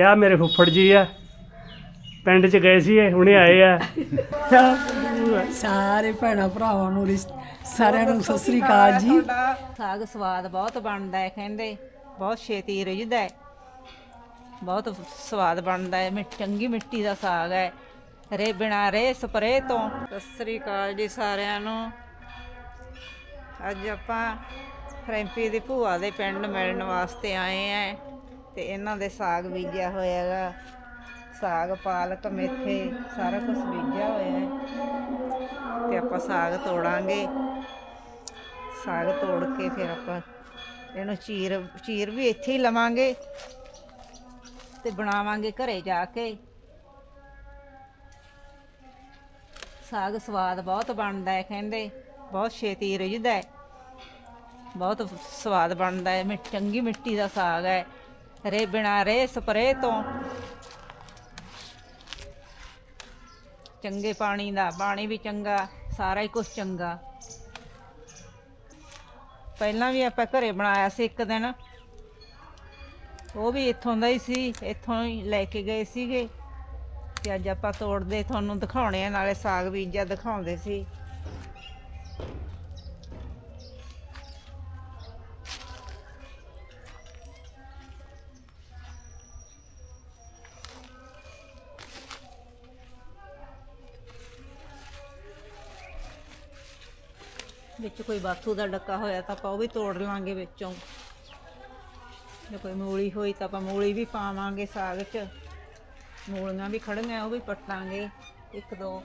ਆ ਮੇਰੇ ਫੁੱਫੜ ਜੀ ਆ। ਪਿੰਡ ਚ ਗਏ ਸੀ ਇਹ ਹੁਣੇ ਆਏ ਆ। ਸਾਰੇ ਭੈਣਾਂ ਭਰਾਵਾਂ ਨੂੰ ਰਿਸ- ਸਾਰਿਆਂ ਨੂੰ ਸਤਿ ਸ੍ਰੀ ਅਕਾਲ ਜੀ। ਸਾਗ ਸਵਾਦ ਬਹੁਤ ਬਣਦਾ ਹੈ ਕਹਿੰਦੇ। ਬਹੁਤ ਛੇਤੀ ਰਿਝਦਾ ਹੈ। ਬਹੁਤ ਸਵਾਦ ਬਣਦਾ ਹੈ ਮਿੱਠ ਚੰਗੀ ਮਿੱਟੀ ਦਾ ਸਾਗ ਹੈ। ਰੇ ਬਿਨਾ ਰੇ ਸਪਰੇ ਤੋਂ। ਸਤਿ ਸ੍ਰੀ ਅਕਾਲ ਜੀ ਸਾਰਿਆਂ ਨੂੰ। ਅੱਜ ਆਪਾਂ ਫਰੈਂਪੀ ਦੀ ਭੂਆ ਦੇ ਪਿੰਡ ਮਿਲਣ ਵਾਸਤੇ ਆਏ ਆਂ ਤੇ ਇਹਨਾਂ ਦੇ ਸਾਗ ਬੀਜਿਆ ਹੋਇਆ ਹੈਗਾ। ਸਾਗ, ਪਾਲਕ, ਮੇਥੇ, ਸਾਰਾ ਕੁਝ ਬੀਜਿਆ ਹੋਇਆ ਹੈ। ਤੇ ਆਪਾਂ ਸਾਗ ਤੋੜਾਂਗੇ। ਸਾਗ ਤੋੜ ਕੇ ਫਿਰ ਆਪਾਂ ਇਹਨੂੰ ਚੀਰ ਚੀਰ ਵੀ ਇੱਥੇ ਹੀ ਲਵਾਂਗੇ ਤੇ ਬਣਾਵਾਂਗੇ ਘਰੇ ਜਾ ਕੇ। ਸਾਗ ਸਵਾਦ ਬਹੁਤ ਬਣਦਾ ਹੈ ਕਹਿੰਦੇ। ਬਹੁਤ ਛੇਤੀ ਰਿਝਦਾ ਹੈ। ਬਹੁਤ ਸਵਾਦ ਬਣਦਾ ਹੈ। ਮਿੱਠ, ਚੰਗੀ ਮਿੱਟੀ ਦਾ ਸਾਗ ਹੈ। ਰੇ ਬਿਨਾ ਰੇ ਸਪਰੇ ਤੋਂ। ਚੰਗੇ ਪਾਣੀ ਦਾ, ਪਾਣੀ ਵੀ ਚੰਗਾ, ਸਾਰਾ ਹੀ ਕੁਝ ਚੰਗਾ। ਪਹਿਲਾਂ ਵੀ ਆਪਾਂ ਘਰੇ ਬਣਾਇਆ ਸੀ ਇੱਕ ਦਿਨ। ਉਹ ਵੀ ਇੱਥੋਂ ਦਾ ਹੀ ਸੀ, ਇੱਥੋਂ ਹੀ ਲੈ ਕੇ ਗਏ ਸੀਗੇ। ਤੇ ਅੱਜ ਆਪਾਂ ਤੋੜਦੇ, ਤੁਹਾਨੂੰ ਦਿਖਾਉਣੇ ਆ, ਨਾਲੇ ਸਾਗ ਬੀਜਾ ਦਿਖਾਉਂਦੇ ਸੀ। ਜੇ ਕੋਈ ਬਾਥੂ ਦਾ ਡੱਕਾ ਹੋਇਆ ਤਾਂ ਆਪਾਂ ਉਹ ਵੀ ਤੋੜ ਲਾਂਗੇ ਵਿੱਚੋਂ। ਜੇ ਕੋਈ ਮੂਲੀ ਹੋਈ ਤਾਂ ਆਪਾਂ ਮੂਲੀ ਵੀ ਪਾਵਾਂਗੇ ਸਾਗ 'ਚ। ਮੂਲੀਆਂ ਵੀ ਖੜੀਆਂ, ਉਹ ਵੀ ਪੱਟਾਂਗੇ। ਇੱਕ ਦੋ।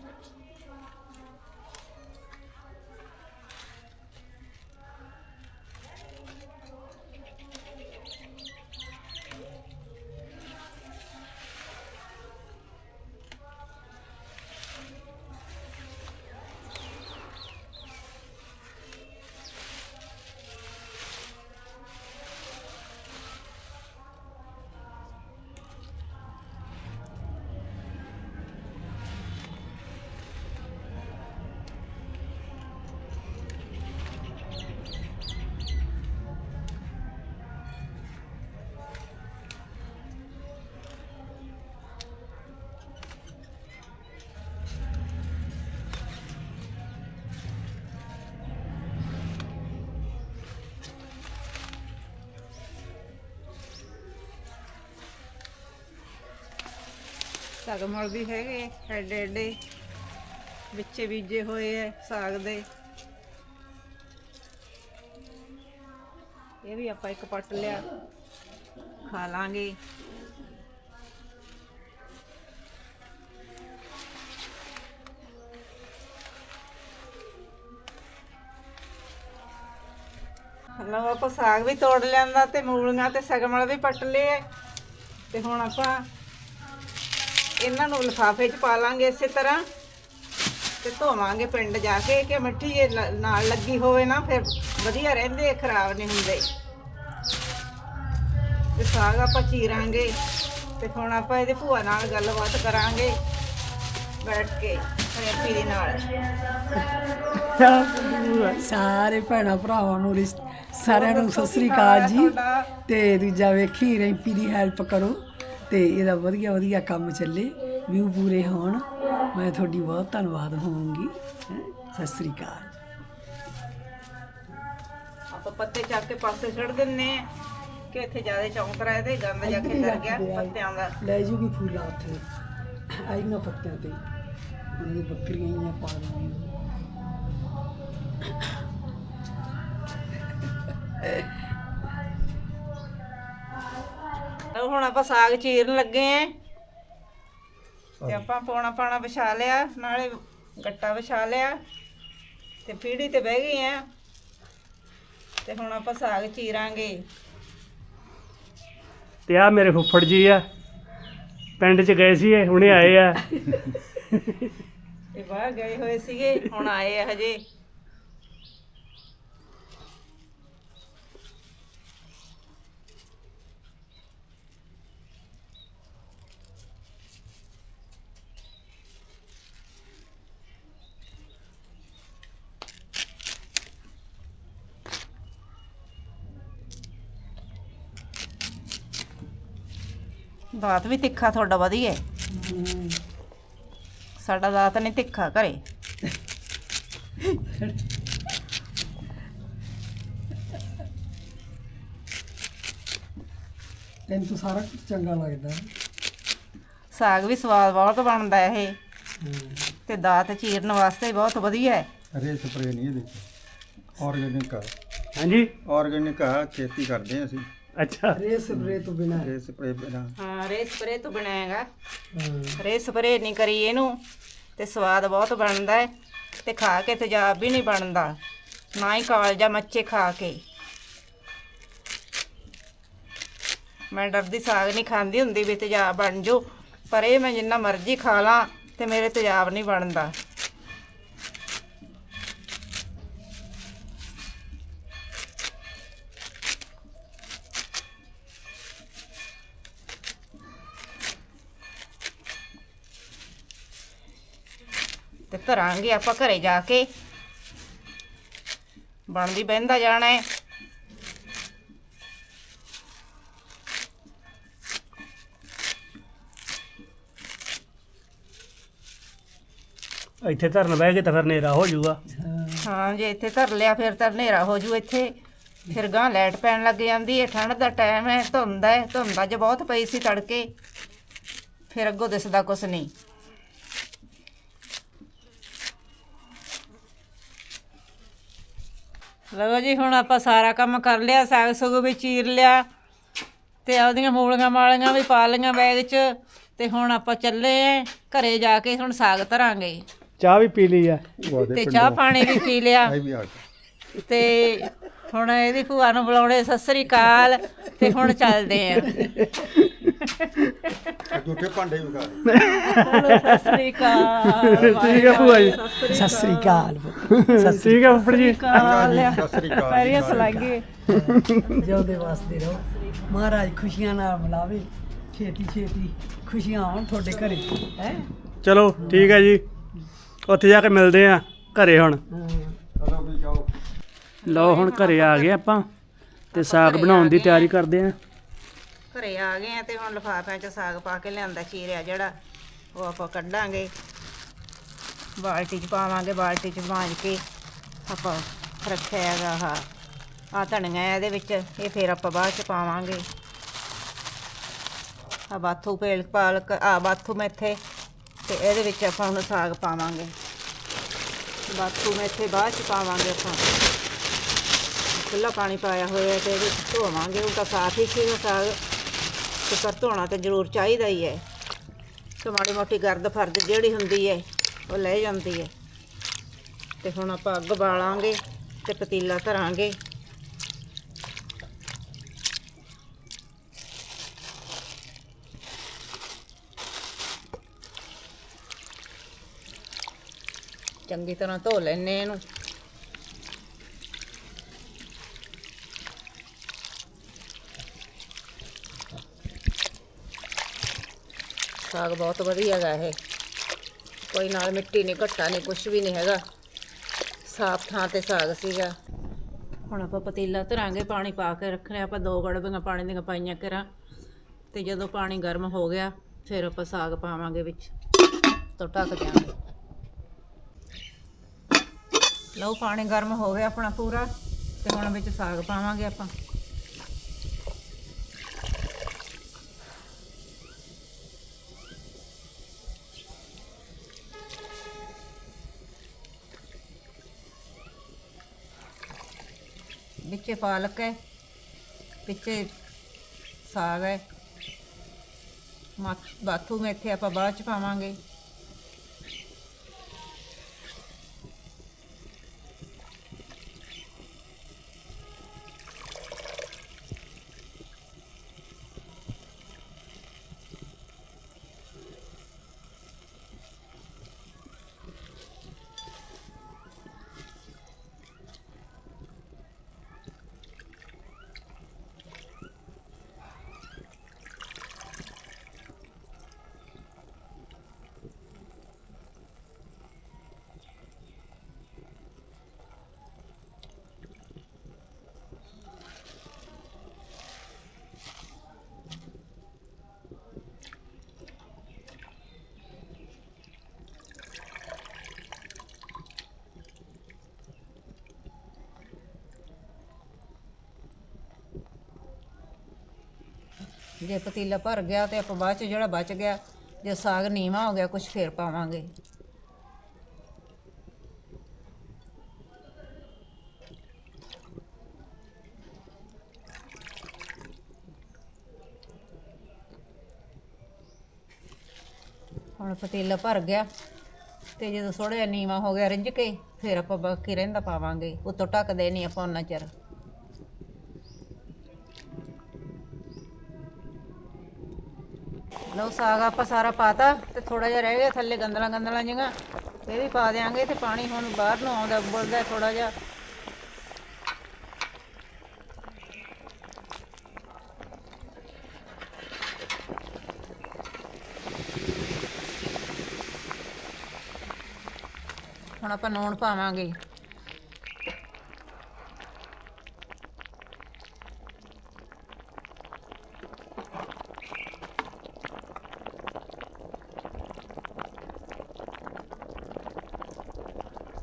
ਸਗਮਲ ਵੀ ਹੈਗੇ ਐਡੇ ਐਡੇ ਵਿੱਚ ਬੀਜੇ ਹੋਏ ਐ ਸਾਗ ਦੇ। ਇਹ ਵੀ ਆਪਾਂ ਇੱਕ ਪੱਟ ਲਿਆ, ਖਾ ਲਾਂਗੇ। ਲਓ ਆਪਾਂ ਸਾਗ ਵੀ ਤੋੜ ਲਿਆਂਦਾ ਤੇ ਮੂਲੀਆਂ ਤੇ ਸਗਮਲ ਵੀ ਪੱਟ ਲਏ ਤੇ ਹੁਣ ਆਪਾਂ ਇਹਨਾਂ ਨੂੰ ਲਿਫਾਫੇ 'ਚ ਪਾ ਲਾਂਗੇ ਇਸੇ ਤਰ੍ਹਾਂ ਤੇ ਧੋਵਾਂਗੇ ਪਿੰਡ ਜਾ ਕੇ ਕਿ ਮਿੱਟੀ ਜੇ ਨਾਲ ਲੱਗੀ ਹੋਵੇ ਨਾ ਫਿਰ ਵਧੀਆ ਰਹਿੰਦੇ ਖਰਾਬ ਨਹੀਂ ਹੁੰਦੇ। ਤੇ ਸਾਗ ਆਪਾਂ ਚੀਰਾਂਗੇ ਤੇ ਹੁਣ ਆਪਾਂ ਇਹਦੇ ਭੂਆ ਨਾਲ ਗੱਲਬਾਤ ਕਰਾਂਗੇ ਬੈਠ ਕੇ ਰੇਪੀ ਦੇ ਨਾਲ। ਸਾਰੇ ਭੈਣਾਂ ਭਰਾਵਾਂ ਨੂੰ ਸਾਰਿਆਂ ਨੂੰ ਸਤਿ ਸ੍ਰੀ ਅਕਾਲ ਜੀ। ਤੇ ਦੂਜਾ ਵੇਖੀ ਰੈਂਪੀ ਦੀ ਹੈਲਪ ਕਰੋ। ਤੇ ਇਹਦਾ ਵਧੀਆ ਵਧੀਆ ਕੰਮ ਚੱਲੇ ਵਿਊ ਪੂਰੇ ਹੋਣ। ਮੈਂ ਤੁਹਾਡੀ ਬਹੁਤ ਧੰਨਵਾਦ ਹੋਵਾਂਗੀ। ਸਤਿ ਸ੍ਰੀ ਅਕਾਲ। ਆਪਾਂ ਪੱਤੇ ਚੱਕ ਕੇ ਪਾਸੇ ਛੱਡ ਦਿੰਨੇ ਆ ਕਿ ਇੱਥੇ ਜ਼ਿਆਦਾ ਚੌਂਕ ਰਿਹਾ ਤੇ ਗੰਦ ਜਾ ਕੇ ਲੱਗ ਗਿਆ ਪੱਤਿਆਂ ਦਾ। ਲੈ ਜੂਗੀ ਫੁੱਲਾ ਉੱਥੇ। ਆਈਆਂ ਪੱਤਿਆਂ ਤੇ। ਉਹਨਾਂ ਦੀ ਬੱਕਰੀਆਂ ਹੀ ਪਾ ਦੇਣੀਆਂ ਲਓ ਹੁਣ ਆਪਾਂ ਸਾਗ ਚੀਰਨ ਲੱਗੇ ਆਂ। ਤੇ ਆਪਾਂ ਪੌਣਾ ਪਾਣਾ ਵਿਛਾ ਲਿਆ ਨਾਲੇ ਗੱਟਾ ਵਿਛਾ ਲਿਆ। ਤੇ ਪੀੜੀ ਤੇ ਬਹਿ ਗਏ ਆ। ਤੇ ਹੁਣ ਆਪਾਂ ਸਾਗ ਚੀਰਾਂਗੇ। ਤੇ ਆ ਮੇਰੇ ਫੁੱਫੜ ਜੀ ਆ। ਪਿੰਡ ਚ ਗਏ ਸੀ ਇਹ ਹੁਣੇ ਆਏ ਆ। ਇਹ ਬਾਹਰ ਗਏ ਹੋਏ ਸੀਗੇ ਹੁਣ ਆਏ ਆ ਹਜੇ। ਦਾਤ ਵੀ ਤਿੱਖਾ ਤੁਹਾਡਾ ਵਧੀਆ ਹੈ। ਸਾਡਾ ਦਾਤ ਨਹੀਂ ਤਿੱਖਾ ਘਰੇ। ਤੈਨੂੰ ਤਾਂ ਸਾਰਾ ਕੁਝ ਚੰਗਾ ਲੱਗਦਾ। ਸਾਗ ਵੀ ਸਵਾਦ ਬਹੁਤ ਬਣਦਾ ਹੈ ਇਹ। ਤੇ ਦਾਤ ਚੀਰਨ ਵਾਸਤੇ ਬਹੁਤ ਵਧੀਆ ਹੈ ਰੇ ਸਪਰੇ ਨਹੀਂ ਇਹਦੇ ਚ। ਆਰਗੈਨਿਕ ਆ। ਹਾਂਜੀ। ਆਰਗੈਨਿਕ ਆ ਖੇਤੀ ਕਰਦੇ ਆ ਅਸੀਂ। ਅੱਛਾ। ਰੇ ਸਪਰੇ ਤੋਂ ਬਿਨਾ। ਰੇ ਸਪਰੇ ਬਿਨਾ। ਹਾਂ ਰੇ ਸਪਰੇ ਤੋਂ ਬਣਾਏਗਾ ਰੇ ਸਪਰੇ ਨਹੀਂ ਕਰੀ ਇਹਨੂੰ ਤੇ ਸਵਾਦ ਬਹੁਤ ਬਣਦਾ ਹੈ ਤੇ ਖਾ ਕੇ ਤੇਜ਼ਾਬ ਵੀ ਨਹੀਂ ਬਣਦਾ। ਨਾ ਹੀ ਕਾਲਜਾ ਮੱਚੇ ਖਾ ਕੇ। ਮੈਂ ਡਰਦੀ ਸਾਗ ਨਹੀਂ ਖਾਂਦੀ ਹੁੰਦੀ ਵੀ ਤੇਜ਼ਾਬ ਬਣ ਜੋ ਪਰ ਇਹ ਮੈਂ ਜਿੰਨਾ ਮਰਜ਼ੀ ਖਾ ਲਾਂ ਤੇ ਮੇਰੇ ਤੇਜ਼ਾਬ ਨਹੀਂ ਬਣਦਾ। ਧਰਾਂਗੇ ਆਪਾਂ ਘਰੇ ਜਾ ਕੇ। ਬਣਦੀ ਬਹਿੰਦਾ ਜਾਣਾ ਹੈ। ਇੱਥੇ ਧਰਨ ਬਹਿ ਕੇ ਤਾਂ ਫਿਰ ਹਨੇਰਾ ਹੋ ਜਾਊਗਾ। ਹਾਂ ਜੇ ਇੱਥੇ ਧਰ ਲਿਆ ਫਿਰ ਤਾਂ ਹਨੇਰਾ ਹੋ ਜੂ ਇੱਥੇ। ਫਿਰ ਗਾਂ ਲਾਈਟ ਪੈਣ ਲੱਗ ਜਾਂਦੀ ਹੈ ਠੰਡ ਦਾ ਟਾਈਮ ਹੈ ਧੁੰਦ ਹੈ ਧੁੰਦ ਅੱਜ ਬਹੁਤ ਪਈ ਸੀ ਤੜਕੇ। ਫਿਰ ਅੱਗੋਂ ਦਿਸਦਾ ਕੁਛ ਨਹੀਂ। ਲਗੋ ਜੀ ਹੁਣ ਆਪਾਂ ਸਾਰਾ ਕੰਮ ਕਰ ਲਿਆ ਸਾਗ ਸੁਗ ਵੀ ਚੀਰ ਲਿਆ ਤੇ ਉਹਦੀਆਂ ਮੂਲੀਆਂ ਮਾਲੀਆਂ ਵੀ ਪਾ ਲਈਆਂ ਬੈਗ 'ਚ ਤੇ ਹੁਣ ਆਪਾਂ ਚੱਲੇ ਆਂ ਘਰੇ ਜਾ ਕੇ ਹੁਣ ਸਾਗ ਧਰਾਂਗੇ। ਚਾਹ ਵੀ ਪੀ ਲਈ ਆ। ਤੇ ਚਾਹ ਪਾਣੀ ਵੀ ਪੀ ਲਿਆ। ਤੇ ਹੁਣ ਇਹਦੀ ਭੂਆ ਨੂੰ ਬੁਲਾਉਣੇ ਸਤਿ ਸ੍ਰੀ ਅਕਾਲ ਤੇ ਹੁਣ ਚੱਲਦੇ ਆ। ਦੂਠੇ ਭਾਂਡੇ ਵੀ ਖਾ ਲਏ। ਸਤਿ ਸ੍ਰੀ ਅਕਾਲ। ਠੀਕ ਆ ਭੂਆ ਜੀ। ਸਤਿ ਸ੍ਰੀ ਅਕਾਲ। ਠੀਕ ਆ ਫੁੱਫੜ ਜੀ? ਸਤਿ ਸ੍ਰੀ ਅਕਾਲ। ਜਿਉਂਦੇ ਵਾਸਤੇ ਰਹੋ। ਮਹਾਰਾਜ ਖੁਸ਼ੀਆਂ ਨਾਲ ਮਿਲਾਵੇ ਛੇਤੀ ਛੇਤੀ ਖੁਸ਼ੀਆਂ ਆਉਣ ਤੁਹਾਡੇ ਘਰੇ ਹੈ? ਚਲੋ ਠੀਕ ਆ ਜੀ। ਉੱਥੇ ਜਾ ਕੇ ਮਿਲਦੇ ਆ ਘਰੇ ਹੁਣ। ਚਲੋ ਵੀ ਜਾਓ ਲਓ ਹੁਣ ਘਰੇ ਆ ਗਏ ਆਪਾਂ ਤੇ ਸਾਗ ਬਣਾਉਣ ਦੀ ਤਿਆਰੀ ਕਰਦੇ ਆ। ਘਰੇ ਆ ਗਏ ਆ ਤੇ ਹੁਣ ਲਫ਼ਾਫਿਆਂ 'ਚ ਸਾਗ ਪਾ ਕੇ ਲਿਆਂਦਾ ਚੀਰਿਆ ਜਿਹੜਾ, ਉਹ ਆਪਾਂ ਕੱਢਾਂਗੇ। ਬਾਲਟੀ 'ਚ ਪਾਵਾਂਗੇ, ਬਾਲਟੀ 'ਚ ਮਾਂਜ ਕੇ ਆਪਾਂ ਰੱਖਿਆ ਹੈਗਾ ਆਹ ਆ ਧਨੀਆ ਇਹਦੇ ਵਿੱਚ, ਇਹ ਫੇਰ ਆਪਾਂ ਬਾਅਦ 'ਚ ਪਾਵਾਂਗੇ। ਆ ਬਾਥੂ ਪੇਲ, ਪਾਲਕ ਆ ਬਾਥੂ ਮੇਥੇ, ਤੇ ਇਹਦੇ ਵਿੱਚ ਆਪਾਂ ਹੁਣ ਸਾਗ ਪਾਵਾਂਗੇ। ਬਾਥੂ ਮੇਥੇ ਬਾਅਦ 'ਚ ਪਾਵਾਂਗੇ ਆਪਾਂ। ਖੁੱਲਾ ਪਾਣੀ ਪਾਇਆ ਹੋਇਆ ਹੈ ਤੇ ਇਹਦੇ ਵਿੱਚ ਧੋਵਾਂਗੇ ਉਹ ਤਾਂ ਸਾਫ਼ ਹੀ ਸੀਗਾ ਸਾਗ। ਤੇ ਪਰ ਧੋਣਾ ਤਾਂ ਜ਼ਰੂਰ ਚਾਹੀਦਾ ਹੀ ਹੈ। ਤੇ ਮਾੜੀ ਮੋਟੀ ਗਰਦ ਫਰਦ ਜਿਹੜੀ ਹੁੰਦੀ ਹੈ, ਉਹ ਲੈ ਜਾਂਦੀ ਹੈ। ਤੇ ਹੁਣ ਆਪਾਂ ਅੱਗ ਬਾਲਾਂਗੇ ਤੇ ਪਤੀਲਾ ਧਰਾਂਗੇ। ਚੰਗੀ ਤਰ੍ਹਾਂ ਧੋ ਲੈਣੇ ਇਹਨੂੰ। ਸਾਗ ਬਹੁਤ ਵਧੀਆ ਹੈਗਾ ਇਹ। ਕੋਈ ਨਾਲ ਮਿੱਟੀ ਨਹੀਂ ਘੱਟਾ ਨਹੀਂ ਕੁਝ ਵੀ ਨਹੀਂ ਹੈਗਾ। ਸਾਫ਼ ਥਾਂ ਤੇ ਸਾਗ ਸੀਗਾ। ਹੁਣ ਆਪਾਂ ਪਤੀਲਾ ਧਰਾਂਗੇ, ਪਾਣੀ ਪਾ ਕੇ ਰੱਖਣੇ। ਆਪਾਂ ਦੋ ਗੜਬੀਆਂ ਪਾਣੀ ਦੀਆਂ ਪਾਈਆਂ ਕਰਾਂ। ਤੇ ਜਦੋਂ ਪਾਣੀ ਗਰਮ ਹੋ ਗਿਆ, ਫਿਰ ਆਪਾਂ ਸਾਗ ਪਾਵਾਂਗੇ ਵਿੱਚ। ਤੋਂ ਢੱਕ ਦਿਆਂਗੇ। ਲਓ, ਪਾਣੀ ਗਰਮ ਹੋ ਗਿਆ ਆਪਣਾ ਪੂਰਾ। ਤੇ ਹੁਣ ਵਿੱਚ ਸਾਗ ਪਾਵਾਂਗੇ ਆਪਾਂ। ਪਿੱਛੇ ਪਾਲਕ ਹੈ ਵਿੱਚੇ ਸਾਗ ਹੈ। ਮਾ- ਬਾਥੂ ਮੇਥੇ ਆਪਾਂ ਬਾਅਦ ਚ ਪਾਵਾਂਗੇ। ਜੇ ਪਤੀਲਾ ਭਰ ਗਿਆ ਤੇ ਆਪਾਂ ਬਾਅਦ ਚ ਜਿਹੜਾ ਬਚ ਗਿਆ, ਜੇ ਸਾਗ ਨੀਵਾ ਹੋ ਗਿਆ ਕੁਝ ਫੇਰ ਪਾਵਾਂਗੇ। ਹੁਣ ਪਤੀਲਾ ਭਰ ਗਿਆ ਤੇ ਜਦੋਂ ਥੋੜਾ ਜਿਹਾ ਨੀਵਾ ਹੋ ਗਿਆ ਰਿੰਝ ਕੇ, ਫਿਰ ਆਪਾਂ ਬਾਕੀ ਰਹਿੰਦਾ ਪਾਵਾਂਗੇ। ਉਤੋਂ ਢੱਕਦੇ ਨਹੀਂ ਆਪਾਂ ਉਹਨਾਂ ਚਿਰ। ਲਓ ਸਾਗ ਆਪਾਂ ਸਾਰਾ ਪਾਤਾ ਤੇ ਥੋੜਾ ਜਿਹਾ ਰਹਿ ਗਿਆ ਥੱਲੇ ਗੰਦਲਾਂ ਗੰਦਲਾਂ ਜਿਹੀਆਂ। ਇਹ ਵੀ ਪਾ ਦਿਆਂਗੇ ਤੇ ਪਾਣੀ ਹੁਣ ਬਾਹਰ ਨੂੰ ਆਉਂਦਾ, ਉਬਲਦਾ ਥੋੜਾ ਜਿਹਾ। ਹੁਣ ਆਪਾਂ ਲੂਣ ਪਾਵਾਂਗੇ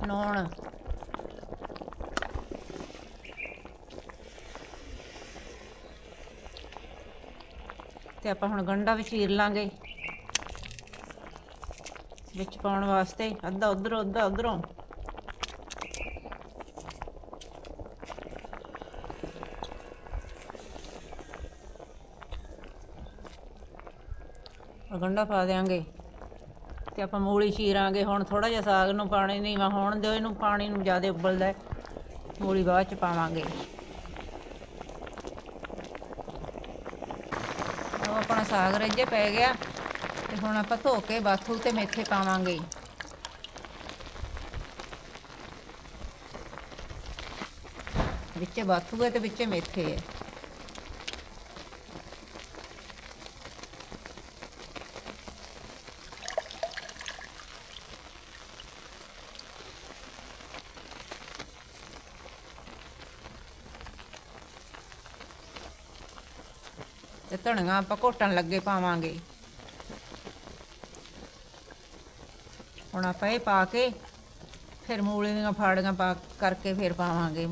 ਨੂਣ ਤੇ ਆਪਾਂ ਹੁਣ ਗੰਡਾ ਵੀ ਚੀਰ ਲਾਂਗੇ। ਵਿੱਚ ਪਾਉਣ ਵਾਸਤੇ ਅੱਧਾ ਉਧਰੋਂ ਅੱਧਾ ਉਧਰੋਂ। ਗੰਡਾ ਪਾ ਦੇਾਂਗੇ ਤੇ ਆਪਾਂ ਮੂਲੀ ਚੀਰਾਂਗੇ ਹੁਣ ਥੋੜਾ ਜਿਹਾ ਸਾਗ ਨੂੰ ਪਾਣੀ ਨਹੀਂ ਵਾ ਹੋਣ ਦਿਓ। ਇਹਨੂੰ ਪਾਣੀ ਨੂੰ ਜ਼ਿਆਦਾ ਉਬਲਦਾ ਮੂਲੀ ਬਾਅਦ ਚ ਪਾਵਾਂਗੇ ਉਹ ਆਪਣਾ ਸਾਗ ਰੱਜੇ ਪੈ ਗਿਆ ਤੇ ਹੁਣ ਆਪਾਂ ਧੋ ਕੇ ਬਾਥੂ ਤੇ ਮੇਥੇ ਪਾਵਾਂਗੇ। ਵਿੱਚ ਬਾਥੂ ਹੈ ਤੇ ਵਿੱਚ ਮੇਥੇ ਹੈ। ਤੇ ਧਣੀਆਂ ਆਪਾਂ ਘੋਟਣ ਲੱਗੇ ਪਾਵਾਂਗੇ। ਹੁਣ ਆਪਾਂ ਇਹ ਪਾ ਕੇ ਫਿਰ ਮੂਲੀ ਦੀਆਂ ਫਾੜੀਆਂ ਪਾ ਕਰਕੇ ਫਿਰ ਪਾਵਾਂਗੇ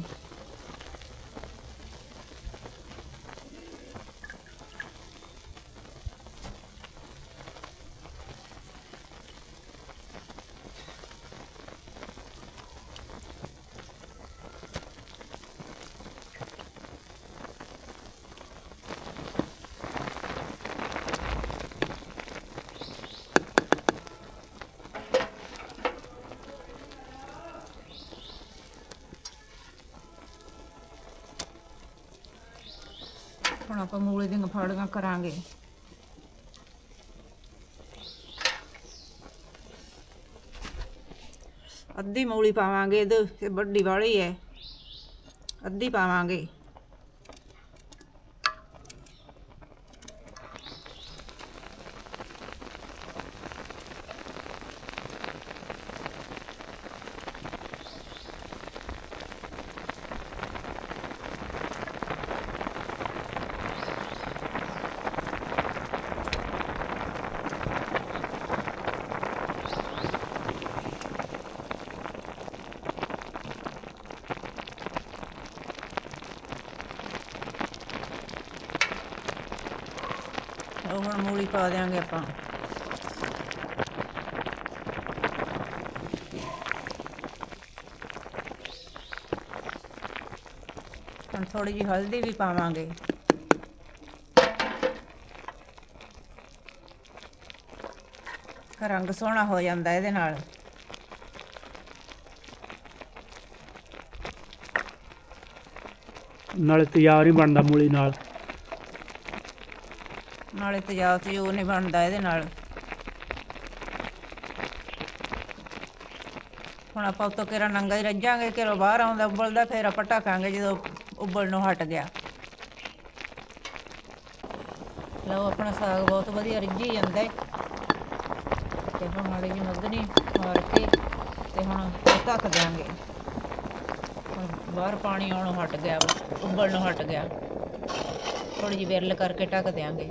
ਹੁਣ ਆਪਾਂ ਮੂਲੀ ਦੀਆਂ ਫਾੜੀਆਂ ਕਰਾਂਗੇ। ਅੱਧੀ ਮੂਲੀ ਪਾਵਾਂਗੇ, ਇਹਦੇ, ਇਹ ਵੱਡੀ ਵਾਲੀ ਹੈ। ਅੱਧੀ ਪਾਵਾਂਗੇ। ਹੁਣ ਮੂਲੀ ਪਾ ਦਿਆਂਗੇ ਆਪਾਂ। ਹੁਣ ਥੋੜੀ ਜਿਹੀ ਹਲਦੀ ਵੀ ਪਾਵਾਂਗੇ। ਰੰਗ ਸੋਹਣਾ ਹੋ ਜਾਂਦਾ ਇਹਦੇ ਨਾਲ। ਨਾਲੇ ਤਿਆਰ ਹੀ ਬਣਦਾ ਮੂਲੀ ਨਾਲ। ਨਾਲੇ ਤੇਜ਼ਾਬ ਤਜੂਰ ਨਹੀਂ ਬਣਦਾ ਇਹਦੇ ਨਾਲ। ਹੁਣ ਆਪਾਂ ਉਤੋਂ ਕਿਰਾ ਨੰਗਾ ਹੀ ਰੱਜਾਂਗੇ ਕਿਰੋ ਬਾਹਰ ਆਉਂਦਾ ਉਬਲਦਾ ਫਿਰ ਆਪਾਂ ਢੱਕਾਂਗੇ ਜਦੋਂ ਉਬਲ ਨੂੰ ਹਟ ਗਿਆ। ਲਓ ਆਪਣਾ ਸਾਗ ਬਹੁਤ ਵਧੀਆ ਰਿੱਝੀ ਜਾਂਦਾ ਹੈ ਤੇ ਹੁਣ ਮਾੜੀ ਜਿਹੀ ਮੱਧਨੀ ਮਾਰ ਕੇ ਤੇ ਹੁਣ ਢੱਕ ਦਿਆਂਗੇ। ਹੁਣ ਬਾਹਰ ਪਾਣੀ ਆਉਣੋਂ ਹਟ ਗਿਆ ਵਾ, ਉਬਲ ਨੂੰ ਹਟ ਗਿਆ। ਥੋੜੀ ਜਿਹੀ ਵਿਰਲ ਕਰਕੇ ਢੱਕ ਦਿਆਂਗੇ।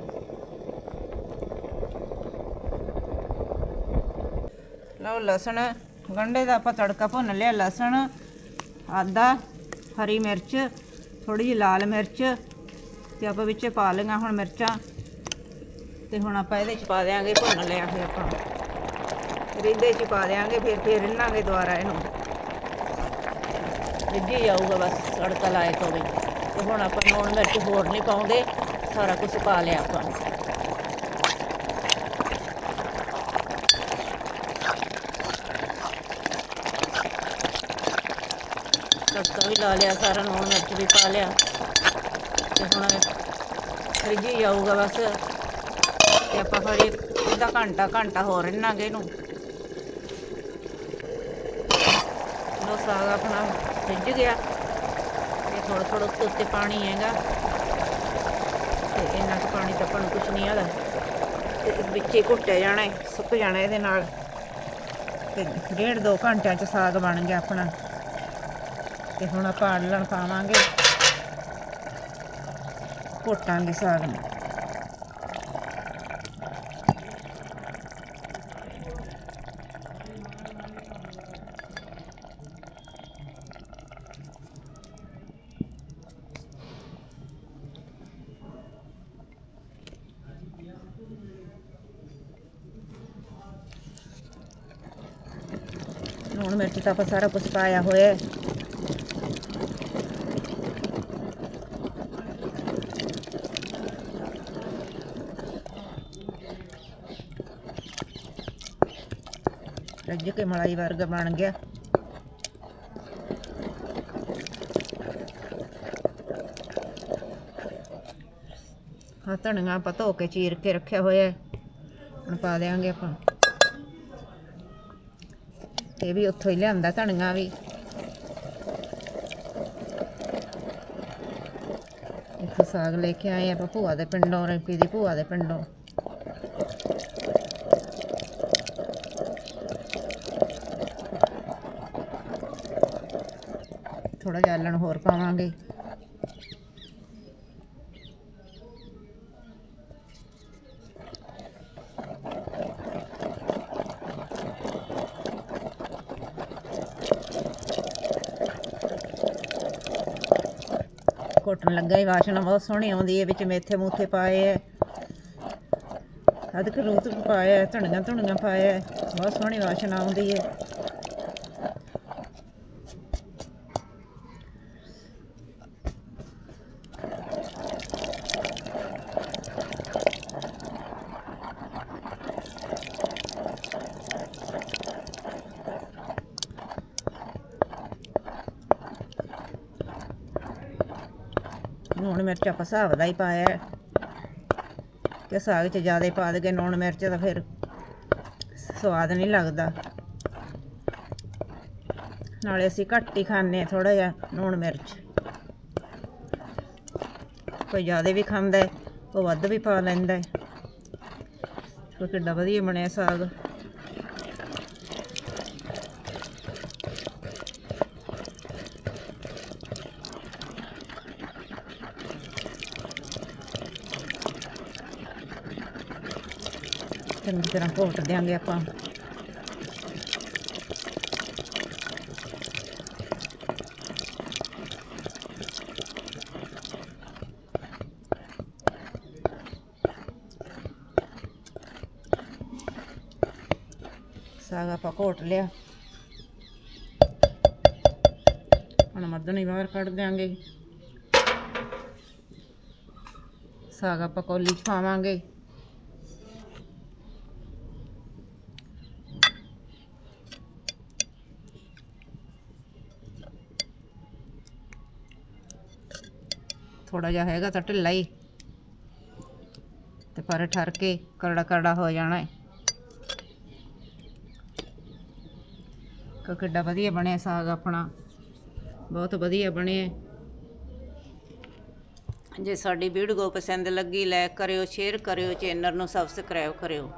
ਲਓ ਲਸਣ, ਗੰਢੇ ਦਾ ਆਪਾਂ ਤੜਕਾ ਭੁੰਨ ਲਿਆ, ਲਸਣ ਆਦਾ ਹਰੀ ਮਿਰਚ ਥੋੜੀ ਜਿਹੀ ਲਾਲ ਮਿਰਚ ਤੇ ਆਪਾਂ ਵਿੱਚ ਪਾ ਲਈਆਂ ਹੁਣ ਮਿਰਚਾਂ ਤੇ ਹੁਣ ਆਪਾਂ ਇਹਦੇ ਚ ਪਾ ਦਿਆਂਗੇ, ਭੁੰਨ ਲਿਆ ਫਿਰ ਆਪਾਂ। ਫਿਰ ਇਹਦੇ ਚ ਪਾ ਦਿਆਂਗੇ, ਫਿਰ ਫਿਰ ਰਿੰਨਾਂਗੇ ਦੁਬਾਰਾ ਇਹਨੂੰ। ਰਿੱਝੀ ਜਾਊਗਾ ਬਸ ਤੜਕਾ ਲਾਏ ਤੋਂ ਵੀ। ਤੇ ਹੁਣ ਆਪਾਂ ਲੂਣ ਮਿਰਚ ਹੋਰ ਨਹੀਂ ਪਾਉਂਦੇ, ਸਾਰਾ ਕੁਝ ਪਾ ਲਿਆ ਆਪਾਂ। ਤੜਕਾ ਵੀ ਲਾ ਲਿਆ, ਸਾਰਾ ਲੂਣ ਮਿਰਚ ਵੀ ਪਾ ਲਿਆ। ਤੇ ਹੁਣ ਰਿੱਝੀ ਜਾਊਗਾ ਬਸ। ਤੇ ਆਪਾਂ ਹਜੇ ਅੱਧਾ ਘੰਟਾ ਘੰਟਾ ਹੋਰ ਰਿੰਨਾਂਗੇ ਇਹਨੂੰ। ਲੋ ਸਾਗ ਆਪਣਾ ਰਿੱਝ ਗਿਆ। ਤੇ ਥੋੜਾ ਥੋੜਾ ਉੱਤੇ ਉੱਤੇ ਪਾਣੀ ਹੈਗਾ। ਤੇ ਇੰਨਾ ਕੁ ਪਾਣੀ ਤਾਂ ਆਪਾਂ ਨੂੰ ਕੁਝ ਨਹੀਂ ਆਦਾ ਤੇ ਵਿੱਚ ਹੀ ਘੁੱਟਿਆ ਜਾਣਾ ਸੁੱਕ ਜਾਣਾ ਇਹਦੇ ਨਾਲ। ਤੇ ਡੇਢ ਦੋ ਘੰਟਿਆਂ ਚ ਸਾਗ ਬਣ ਗਿਆ ਆਪਣਾ। ਤੇ ਹੁਣ ਆਪਾਂ ਆਲਣ ਪਾਵਾਂਗੇ। ਘੋਟਾਂਗੇ ਸਾਗ ਨੂੰ। ਹੁਣ ਮਿਰਚ ਤਾਂ ਆਪਾਂ ਸਾਰਾ ਕੁਝ ਪਾਇਆ ਹੋਇਆ ਰੱਜ ਕੇ ਮਲਾਈ ਵਰਗਾ ਬਣ ਗਿਆ। ਹਾਂ ਧਨੀਆ ਆਪਾਂ ਧੋ ਕੇ ਚੀਰ ਕੇ ਰੱਖਿਆ ਹੋਇਆ ਹੁਣ ਪਾ ਦੇਵਾਂਗੇ ਆਪਾਂ। ਇਹ ਵੀ ਉੱਥੋਂ ਹੀ ਲਿਆਂਦਾ ਧਨੀਆ ਵੀ। ਇੱਥੇ ਸਾਗ ਲੈ ਕੇ ਆਏ ਆਪਾਂ ਭੂਆ ਦੇ ਪਿੰਡੋਂ, ਰੈਪੀ ਦੀ ਭੂਆ ਦੇ ਪਿੰਡੋਂ। ਥੋੜਾ ਜਿਹਾ ਆਲਣ ਹੋਰ ਪਾਵਾਂਗੇ। ਘੁੱਟਣ ਲੱਗਾ ਹੀ ਵਾਸ਼ਨਾ ਬਹੁਤ ਸੋਹਣੀ ਆਉਂਦੀ ਹੈ ਵਿੱਚ ਮੇਥੇ ਮੂਥੇ ਪਾਏ ਹੈ ਅਦਕ ਰੂਤ ਪਾਇਆ ਹੈ, ਧਨੀਆ ਧੁਣੀਆਂ ਪਾਇਆ ਬਹੁਤ ਸੋਹਣੀ ਵਾਸ਼ਨਾ ਆਉਂਦੀ ਹੈ ਲੂਣ ਮਿਰਚ ਆਪਾਂ ਹਿਸਾਬ ਦਾ ਹੀ ਪਾਇਆ ਕਿ ਸਾਗ 'ਚ ਜ਼ਿਆਦਾ ਪਾ ਦੇ ਲੂਣ ਮਿਰਚ ਤਾਂ ਫਿਰ ਸਵਾਦ ਨਹੀਂ ਲੱਗਦਾ। ਨਾਲੇ ਅਸੀਂ ਘੱਟ ਹੀ ਖਾਂਦੇ ਥੋੜਾ ਜਿਹਾ ਲੂਣ ਮਿਰਚ। ਕੋਈ ਜ਼ਿਆਦਾ ਵੀ ਖਾਂਦਾ ਹੈ, ਉਹ ਵੱਧ ਵੀ ਪਾ ਲੈਂਦਾ ਹੈ। ਉਹ ਕਿੱਡਾ ਵਧੀਆ ਬਣਿਆ ਸਾਗ। ਚੰਗੀ ਤਰ੍ਹਾਂ ਘੋਟ ਦਿਆਂਗੇ ਆਪਾਂ। ਸਾਗ ਆਪਾਂ ਘੋਟ ਲਿਆ। ਹੁਣ ਮਰਦਨੀ ਬਾਹਰ ਕੱਢ ਦਿਆਂਗੇ। ਸਾਗ ਆਪਾਂ ਕੌਲੀ ਚ ਪਾਵਾਂਗੇ। ਥੋੜਾ ਜਿਹਾ ਹੈਗਾ ਤਾਂ ਢਿੱਲਾ ਹੀ। ਤੇ ਪਰ ਠਰ ਕੇ ਕਰੜਾ ਕਰੜਾ ਹੋ ਜਾਣਾ ਹੈ। ਕਿ ਕਿੱਡਾ ਵਧੀਆ ਬਣਿਆ ਸਾਗ ਆਪਣਾ। ਬਹੁਤ ਵਧੀਆ ਬਣਿਆ ਜੇ ਸਾਡੀ ਵੀਡੀਓ ਪਸੰਦ ਲੱਗੀ ਲਾਈਕ ਕਰਿਓ ਸ਼ੇਅਰ ਕਰਿਓ ਚੈਨਲ ਨੂੰ ਸਬਸਕ੍ਰਾਈਬ ਕਰਿਓ।